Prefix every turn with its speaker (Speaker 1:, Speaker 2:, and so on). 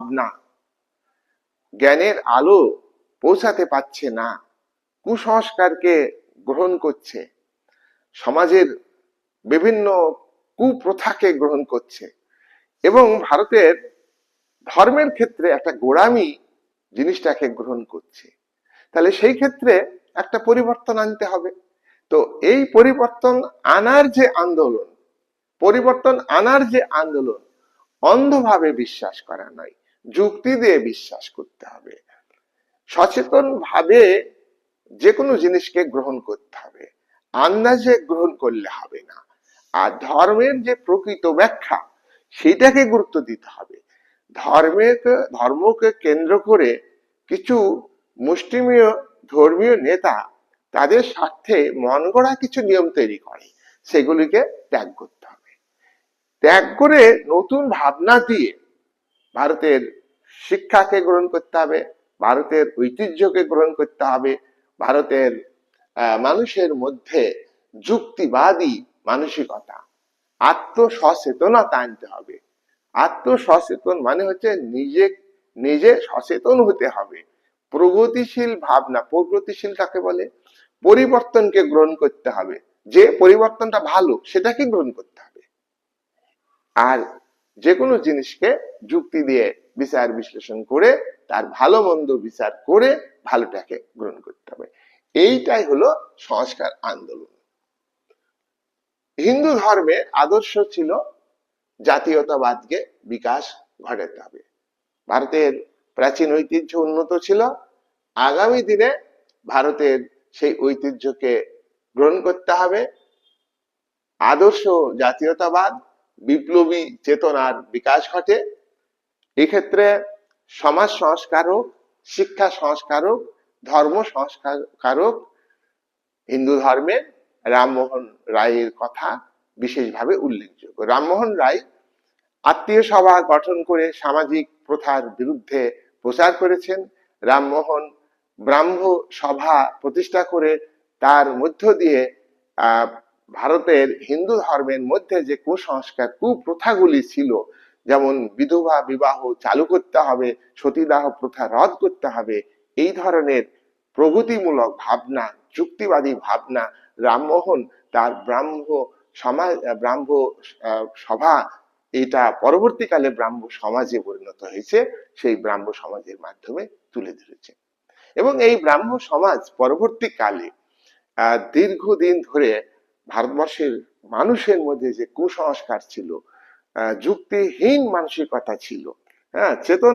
Speaker 1: ভাবনা জ্ঞানের আলো পৌঁছাতে পারছে না। কুসংস্কারকে গ্রহণ করছে। সমাজের বিভিন্ন কুপ্রথাকে গ্রহণ করছে। এবং ভারতের ধর্মের ক্ষেত্রে একটা গোড়ামি জিনিসটাকে গ্রহণ করছে। তাহলে সেই ক্ষেত্রে একটা পরিবর্তন আনতে হবে। তো এই পরিবর্তন আনার যে আন্দোলন, পরিবর্তন আনার যে আন্দোলন, অন্ধভাবে বিশ্বাস করা নয়। যুক্তি দিয়ে বিশ্বাস করতে হবে। সচেতন ভাবে যে কোনো জিনিসকে গ্রহণ করতে হবে। আন্দাজে গ্রহণ করলে হবে না। আর ধর্মের যে প্রকৃত ব্যাখ্যা, সেটাকে গুরুত্ব দিতে হবে। ধর্মের ধর্মকে কেন্দ্র করে কিছু মুষ্টিমেয় ধর্মীয় নেতা তাদের স্বার্থে মন গড়া কিছু নিয়ম তৈরি করে, সেগুলিকে ত্যাগ করতে হবে। ত্যাগ করে নতুন ভাবনা দিয়ে ভারতের শিক্ষাকে গ্রহণ করতে হবে, ভারতের ঐতিহ্যকে গ্রহণ করতে হবে, ভারতের মানুষের মধ্যে যুক্তিবাদী মানসিকতা, আত্মসচেতনতা আনতে হবে। আত্মসচেতন মানে হচ্ছে নিজে নিজে সচেতন হতে হবে। প্রগতিশীল ভাবনা, প্রগতিশীল কাকে বলে? পরিবর্তনকে গ্রহণ করতে হবে। যে পরিবর্তনটা ভালো, সেটাকে গ্রহণ করতে হবে। আর যে কোনো জিনিসকে যুক্তি দিয়ে বিচার বিশ্লেষণ করে, তার ভালো মন্দ বিচার করে ভালোটাকে গ্রহণ করতে হবে। এইটাই হলো সংস্কার আন্দোলন। হিন্দু ধর্মের আদর্শ ছিল জাতীয়তাবাদকে বিকাশ ঘটাতে হবে। ভারতের প্রাচীন ঐতিহ্য উন্নত ছিল। আগামী দিনে ভারতের সেই ঐতিহ্যকে গ্রহণ করতে হবে। আদর্শ জাতীয়তাবাদ বিপ্লবী চেতনার বিকাশ ঘটে। এক্ষেত্রে সমাজ সংস্কারক, শিক্ষা সংস্কারক, ধর্ম সংস্কারক, হিন্দু ধর্মে রামমোহন রায়ের কথা বিশেষভাবে উল্লেখযোগ্য। রামমোহন রায় আত্মীয় সভা গঠন করে সামাজিক প্রথার বিরুদ্ধে প্রচার করেছেন। রামমোহন ব্রাহ্ম সভা প্রতিষ্ঠা করে তার মধ্য দিয়ে ভারতের হিন্দু ধর্মের মধ্যে যে কুসংস্কার, কুপ্রথাগুলি ছিল, যেমন বিধবা বিবাহ চালু করতে হবে, সতীদাহ প্রথা রদ করতে হবে, এই ধরনের প্রগতিমূলক ভাবনা, যুক্তিবাদী ভাবনা রামমোহন তার ব্রাহ্ম সমাজ, ব্রাহ্ম সভা, এটা পরবর্তীকালে ব্রাহ্ম সমাজে পরিণত হয়েছে, সেই ব্রাহ্ম সমাজের মাধ্যমে তুলে ধরেছে। এবং এই ব্রাহ্ম সমাজ পরবর্তীকালে দীর্ঘদিন ধরে ভারতবর্ষের মানুষের মধ্যে যে কুসংস্কার ছিল যুক্তিহীন মানসিকতা ছিল হ্যাঁ চেতন